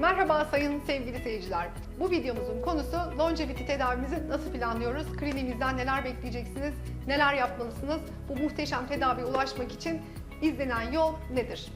Merhaba sayın sevgili seyirciler. Bu videomuzun konusu longevity tedavimizi nasıl planlıyoruz? Kliniğimizden neler bekleyeceksiniz? Neler yapmalısınız? Bu muhteşem tedaviye ulaşmak için izlenen yol nedir?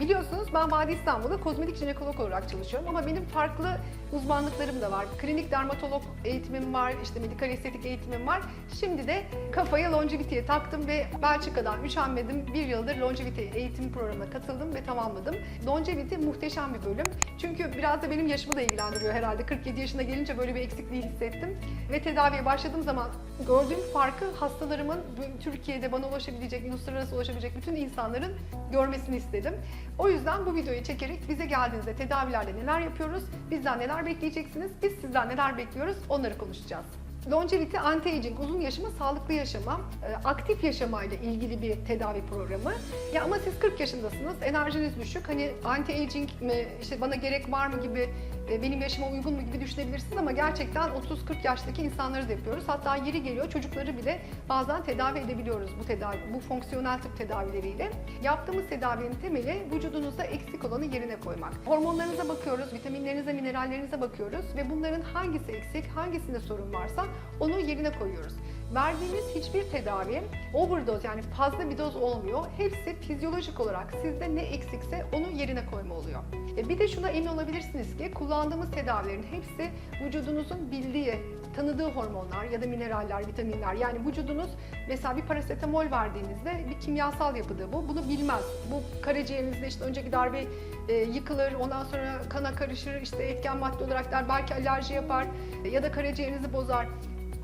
Biliyorsunuz ben Vadi İstanbul'da kozmetik jinekolog olarak çalışıyorum ama benim farklı uzmanlıklarım da var. Klinik dermatolog eğitimim var, işte medikal estetik eğitimim var. Şimdi de kafayı longevity'ye taktım ve Belçika'dan üşenmedim. Bir yıldır longevity eğitim programına katıldım ve tamamladım. Longevity muhteşem bir bölüm. Çünkü biraz da benim yaşımı da ilgilendiriyor herhalde. 47 yaşına gelince böyle bir eksikliği hissettim. Ve tedaviye başladığım zaman gördüğüm farkı hastalarımın Türkiye'de bana ulaşabilecek, uluslararası ulaşabilecek bütün insanların görmesini istedim. O yüzden bu videoyu çekerek bize geldiğinizde tedavilerde neler yapıyoruz, bizden neler bekleyeceksiniz, biz sizden neler bekliyoruz onları konuşacağız. Longevity, anti-aging, uzun yaşama, sağlıklı yaşama, e, aktif yaşama ile ilgili bir tedavi programı. Ya ama siz 40 yaşındasınız, enerjiniz düşük. Hani anti-aging mi, işte bana gerek var mı gibi, e, benim yaşıma uygun mu gibi düşünebilirsiniz ama gerçekten 30-40 yaştaki insanları da yapıyoruz. Hatta yeri geliyor çocukları bile bazen tedavi edebiliyoruz bu tedavi, bu fonksiyonel tıp tedavileriyle. Yaptığımız tedavinin temeli vücudunuzda eksik olanı yerine koymak. Hormonlarınıza bakıyoruz, vitaminlerinize, minerallerinize bakıyoruz ve bunların hangisi eksik, hangisinde sorun varsa onu yerine koyuyoruz. Verdiğimiz hiçbir tedavi overdose yani fazla bir doz olmuyor. Hepsi fizyolojik olarak sizde ne eksikse onu yerine koyma oluyor. E bir de şuna emin olabilirsiniz ki kullandığımız tedavilerin hepsi vücudunuzun bildiği, tanıdığı hormonlar ya da mineraller, vitaminler. Yani vücudunuz mesela bir parasetamol verdiğinizde bir kimyasal yapıdır bu. Bunu bilmez. Bu karaciğerinizde işte önceki darbe e, yıkılır, ondan sonra kana karışır, işte etken madde olarak der, belki alerji yapar e, ya da karaciğerinizi bozar.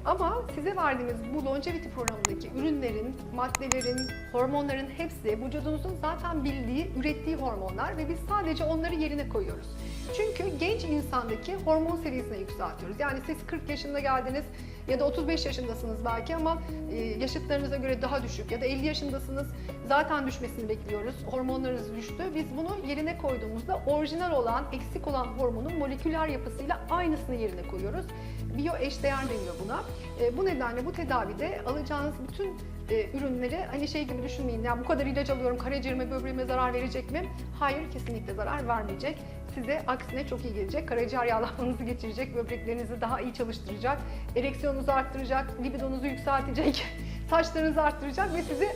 Ama size verdiğimiz bu longevity programındaki ürünlerin, maddelerin, hormonların hepsi vücudunuzun zaten bildiği, ürettiği hormonlar ve biz sadece onları yerine koyuyoruz. Çünkü genç insandaki hormon seviyesini yükseltiyoruz. Yani siz 40 yaşında geldiniz ya da 35 yaşındasınız belki ama e, yaşıtlarınıza göre daha düşük ya da 50 yaşındasınız zaten düşmesini bekliyoruz. Hormonlarınız düştü. Biz bunu yerine koyduğumuzda orijinal olan, eksik olan hormonun moleküler yapısıyla aynısını yerine koyuyoruz. Biyo eşdeğer deniyor buna. E, bu nedenle bu tedavide alacağınız bütün e, ürünleri hani şey gibi düşünmeyin. Ya bu kadar ilaç alıyorum karaciğerime, böbreğime zarar verecek mi? Hayır, kesinlikle zarar vermeyecek. Size aksine çok iyi gelecek. Karaciğer yağlanmanızı geçirecek, böbreklerinizi daha iyi çalıştıracak, ereksiyonunuzu arttıracak, libidonuzu yükseltecek, saçlarınızı arttıracak ve sizi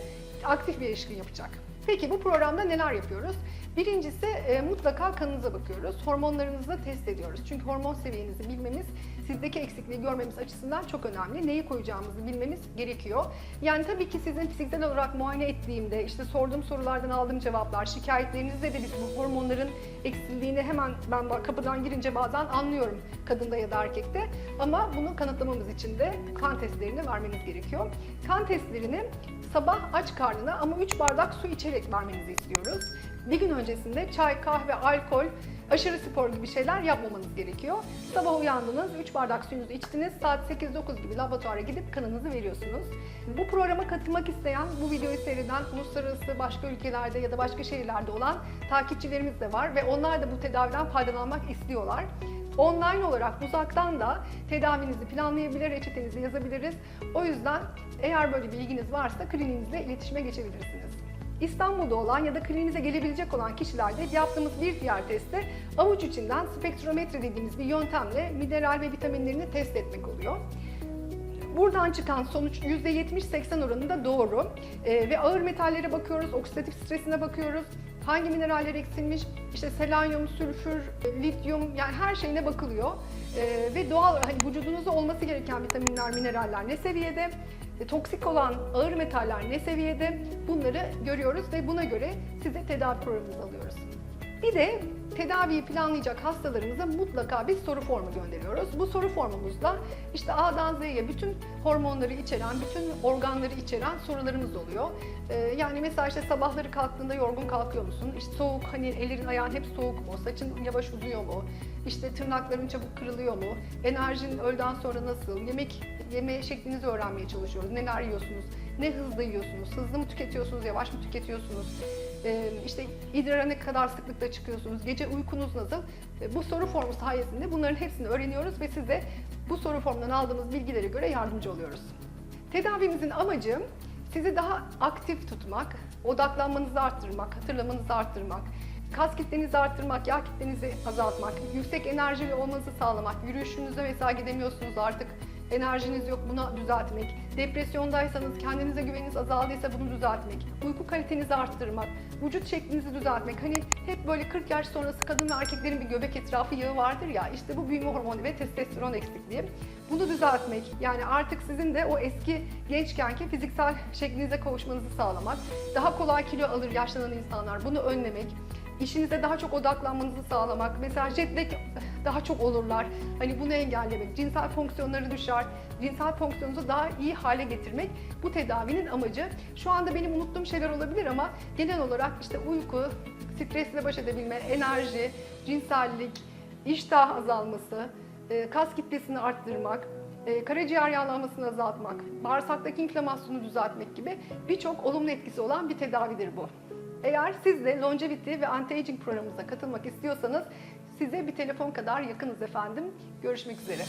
aktif bir ilişkin yapacak. Peki bu programda neler yapıyoruz? Birincisi e, mutlaka kanınıza bakıyoruz. Hormonlarınızı da test ediyoruz. Çünkü hormon seviyenizi bilmemiz, sizdeki eksikliği görmemiz açısından çok önemli. Neyi koyacağımızı bilmemiz gerekiyor. Yani tabii ki sizin fiziksel olarak muayene ettiğimde, işte sorduğum sorulardan aldığım cevaplar, şikayetlerinizde de biz bu hormonların eksikliğini hemen ben kapıdan girince bazen anlıyorum kadında ya da erkekte. Ama bunu kanıtlamamız için de kan testlerini vermeniz gerekiyor. Kan testlerini sabah aç karnına ama 3 bardak su içerek vermenizi istiyoruz. Bir gün öncesinde çay, kahve, alkol, aşırı spor gibi şeyler yapmamanız gerekiyor. Sabah uyandınız, 3 bardak suyunuzu içtiniz, saat 8-9 gibi laboratuvara gidip kanınızı veriyorsunuz. Bu programa katılmak isteyen, bu videoyu seyreden uluslararası başka ülkelerde ya da başka şehirlerde olan takipçilerimiz de var ve onlar da bu tedaviden faydalanmak istiyorlar. Online olarak uzaktan da tedavinizi planlayabilir, reçetenizi yazabiliriz. O yüzden eğer böyle bir ilginiz varsa kliniğinizle iletişime geçebilirsiniz. İstanbul'da olan ya da kliniğinize gelebilecek olan kişilerde yaptığımız bir diğer testte avuç içinden spektrometre dediğimiz bir yöntemle mineral ve vitaminlerini test etmek oluyor. Buradan çıkan sonuç %70-80 oranında doğru. Ee, ve ağır metallere bakıyoruz, oksidatif stresine bakıyoruz. Hangi mineraller eksilmiş, işte selenyum, sülfür, lityum yani her şeyine bakılıyor. Ee, ve doğal hani vücudunuzda olması gereken vitaminler, mineraller ne seviyede, e, toksik olan ağır metaller ne seviyede bunları görüyoruz ve buna göre size tedavi programımızı alıyoruz. Bir de tedaviyi planlayacak hastalarımıza mutlaka bir soru formu gönderiyoruz. Bu soru formumuzda işte A'dan Z'ye bütün hormonları içeren, bütün organları içeren sorularımız oluyor. Ee, yani mesela işte sabahları kalktığında yorgun kalkıyor musun? İşte soğuk hani ellerin ayağın hep soğuk mu? Saçın yavaş uzuyor mu? İşte tırnakların çabuk kırılıyor mu? Enerjin öğleden sonra nasıl? Yemek yeme şeklinizi öğrenmeye çalışıyoruz. Neler yiyorsunuz? Ne hızlı yiyorsunuz? Hızlı mı tüketiyorsunuz? Yavaş mı tüketiyorsunuz? Ee, işte idrara ne kadar sıklıkla çıkıyorsunuz? Gece uykunuz nasıl? Ee, bu soru formu sayesinde bunların hepsini öğreniyoruz ve size bu soru formundan aldığımız bilgilere göre yardımcı oluyoruz. Tedavimizin amacı sizi daha aktif tutmak, odaklanmanızı arttırmak, hatırlamanızı arttırmak, kas kitlenizi arttırmak, yağ kitlenizi azaltmak, yüksek enerjili olmanızı sağlamak, yürüyüşünüze mesela gidemiyorsunuz artık, enerjiniz yok bunu düzeltmek, depresyondaysanız kendinize güveniniz azaldıysa bunu düzeltmek, uyku kalitenizi arttırmak, vücut şeklinizi düzeltmek. Hani hep böyle 40 yaş sonrası kadın ve erkeklerin bir göbek etrafı yağı vardır ya işte bu büyüme hormonu ve testosteron eksikliği. Bunu düzeltmek yani artık sizin de o eski gençkenki fiziksel şeklinize kavuşmanızı sağlamak, daha kolay kilo alır yaşlanan insanlar bunu önlemek, işinize daha çok odaklanmanızı sağlamak. Mesela jet lag daha çok olurlar. Hani bunu engellemek, cinsel fonksiyonları düşer, cinsel fonksiyonunuzu daha iyi hale getirmek bu tedavinin amacı. Şu anda benim unuttuğum şeyler olabilir ama genel olarak işte uyku, stresle baş edebilme, enerji, cinsellik, iştah azalması, e, kas kitlesini arttırmak, e, karaciğer yağlanmasını azaltmak, bağırsaktaki inflamasyonu düzeltmek gibi birçok olumlu etkisi olan bir tedavidir bu. Eğer siz de longevity ve anti-aging programımıza katılmak istiyorsanız size bir telefon kadar yakınız efendim. Görüşmek üzere.